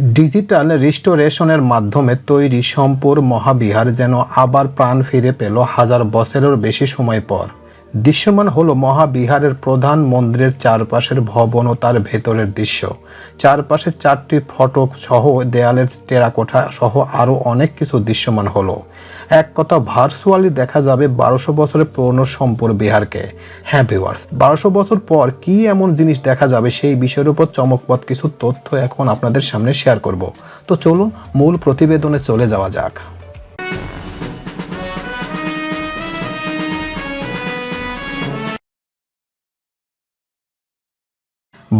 Digital রিস্টোরেশনের মাধ্যমে তৈরি সম্পূর মহাবিহার যেন আবার প্রাণ ফিরে পেল হাজার বছরের বেশি সময় পর। দৃশ্যমান হল মহাবিহারের প্রধান মন্দিরের চারপাশের ভবন ও তার ভেতরের দৃশ্য। চারপাশে চারটি ফটক সহ দেয়ালের টেরাকোঠা সহ আরও অনেক কিছু দৃশ্যমান হলো। এক কথা, ভার্চুয়ালি দেখা যাবে বারোশো বছরের পুরনো সম্পূর বিহারকে। হ্যাঁ ভিওয়ার্স বারোশো বছর পর কি এমন জিনিস দেখা যাবে সেই বিষয়ের উপর চমকপদ কিছু তথ্য এখন আপনাদের সামনে শেয়ার করব। তো চলুন, মূল প্রতিবেদনে চলে যাওয়া যাক।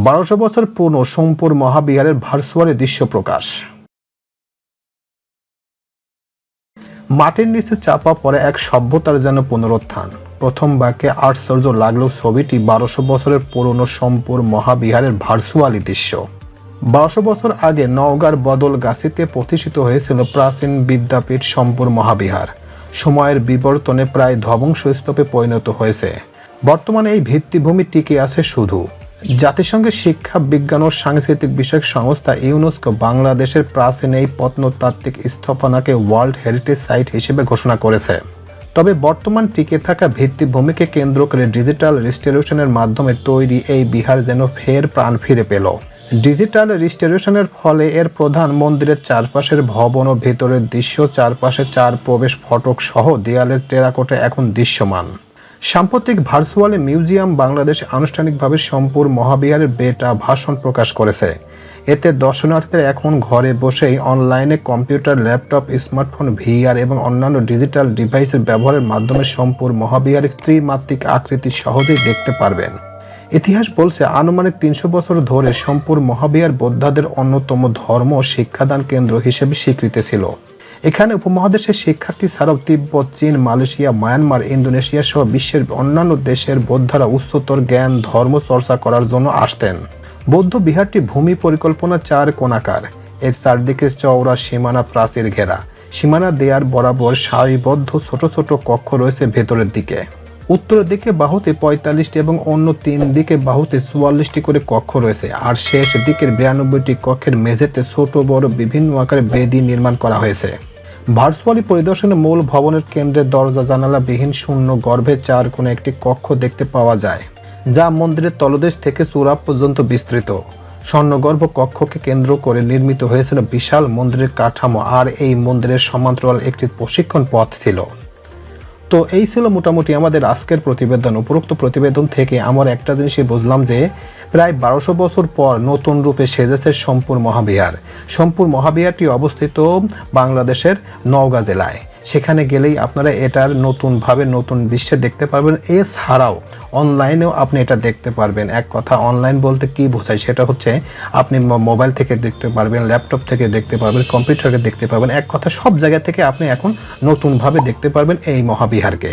বারোশো বছর পুরনো সোমপুর মহাবিহারের ভার্চুয়ালি দৃশ্য প্রকাশ। মাটির নিচে চাপা পড়ে এক সভ্যতার যেন পুনরুত্থান। প্রথম বাক্যে আশ্চর্য লাগলেও ছবিটি বারোশো বছরের পুরনো সোমপুর মহাবিহারের ভার্চুয়ালি দৃশ্য। বারোশো বছর আগে নওগাঁর বদল গাছিতে প্রতিষ্ঠিত হয়েছিল প্রাচীন বিদ্যাপীঠ সম্পুর মহাবিহার। সময়ের বিবর্তনে প্রায় ধ্বংসস্তূপে পরিণত হয়েছে। বর্তমানে এই ভিত্তিভূমি টিকে আছে শুধু। জাতিসংঘের শিক্ষা, বিজ্ঞান ও সাংস্কৃতিক বিষয়ক সংস্থা ইউনেস্কো বাংলাদেশের প্রাচীন এই প্রত্নতাত্ত্বিক স্থাপনাকে ওয়ার্ল্ড হেরিটেজ সাইট হিসেবে ঘোষণা করেছে। তবে বর্তমান টিকে থাকা ভিত্তিভূমিকে কেন্দ্র করে ডিজিটাল রিস্টোরেশনের মাধ্যমে তৈরি এই বিহার যেন ফের প্রাণ ফিরে পেল। ডিজিটাল রিস্টোরেশনের ফলে এর প্রধান মন্দিরের চারপাশের ভবন ও ভেতরের দৃশ্য, চারপাশে চার প্রবেশ ফটক সহ দেয়ালের টেরাকোটে এখন দৃশ্যমান। সাম্প্রতিক ভার্চুয়ালি মিউজিয়াম বাংলাদেশ আনুষ্ঠানিকভাবে সম্পূর মহাবিহারের বেটা ভাষণ প্রকাশ করেছে। এতে দর্শনার্থীরা এখন ঘরে বসেই অনলাইনে কম্পিউটার, ল্যাপটপ, স্মার্টফোন, ভিআর এবং অন্যান্য ডিজিটাল ডিভাইসের ব্যবহারের মাধ্যমে সম্পূর মহাবিহারের ত্রিমাত্রিক আকৃতি সহজেই দেখতে পারবেন। ইতিহাস বলছে, আনুমানিক তিনশো বছর ধরে সম্পূর মহাবিহার বৌদ্ধাদের অন্যতম ধর্ম শিক্ষাদান কেন্দ্র হিসেবে স্বীকৃত ছিল। এখানে উপমহাদেশের শিক্ষার্থী ছাড়াও তিব্বত, চীন, মালয়েশিয়া, মায়ানমার, ইন্দোনেশিয়া সহ বিশ্বের অন্যান্য দেশের বৌদ্ধরা উচ্চতর জ্ঞান, ধর্ম চর্চা করার জন্য আসতেন। বৌদ্ধ বিহারটি ভূমি পরিকল্পনা চার কোণাকার। এর চারদিকে চওড়া সীমানা প্রাচীর ঘেরা। সীমানা দেয়ার বরাবর সারিবদ্ধ ছোট ছোট কক্ষ রয়েছে ভেতরের দিকে। উত্তরের দিকে বাহুতে পঁয়তাল্লিশটি এবং অন্য তিন দিকে বাহুতে চুয়াল্লিশটি করে কক্ষ রয়েছে আর শেষ দিকের বিরানব্বইটি কক্ষের মেঝেতে ছোট বড় বিভিন্ন আকারে বেদি নির্মাণ করা হয়েছে। ভার্চুয়ালি পরিদর্শনে মূল ভবনের কেন্দ্রে দরজা জানালা বিহীন শূন্য গর্ভে চার কোণে একটি কক্ষ দেখতে পাওয়া যায়, যা মন্দিরের তলদেশ থেকে চূড়া পর্যন্ত বিস্তৃত। স্বর্ণগর্ভ কক্ষকে কেন্দ্র করে নির্মিত হয়েছিল বিশাল মন্দিরের কাঠামো, আর এই মন্দিরের সমান্তরাল একটি প্রশিক্ষণ পথ ছিল। তো এই ছিল মোটামুটি আমাদের আজকের প্রতিবেদন, উপরোক্ত প্রতিবেদন থেকে আমার একটা জিনিসই বুঝলাম যে প্রায় বারোশো বছর পর নতুন রূপে সেজেছে সম্পূর্ণ মহাবিহার। সম্পূর্ণ মহাবিহারটি অবস্থিত বাংলাদেশের নওগাঁ জেলায়। সেখানে গেলেই আপনারা এটার নতুনভাবে নতুন দৃশ্যে দেখতে পারবেন। এছাড়াও অনলাইনেও আপনি এটা দেখতে পারবেন। এক কথা অনলাইন বলতে কি বোঝায় সেটা হচ্ছে আপনি মোবাইল থেকে দেখতে পারবেন ল্যাপটপ থেকে দেখতে পারবেন কম্পিউটারে দেখতে পারবেন। এক কথা, সব জায়গা থেকে আপনি এখন নতুনভাবে দেখতে পারবেন এই মহাবিহারকে।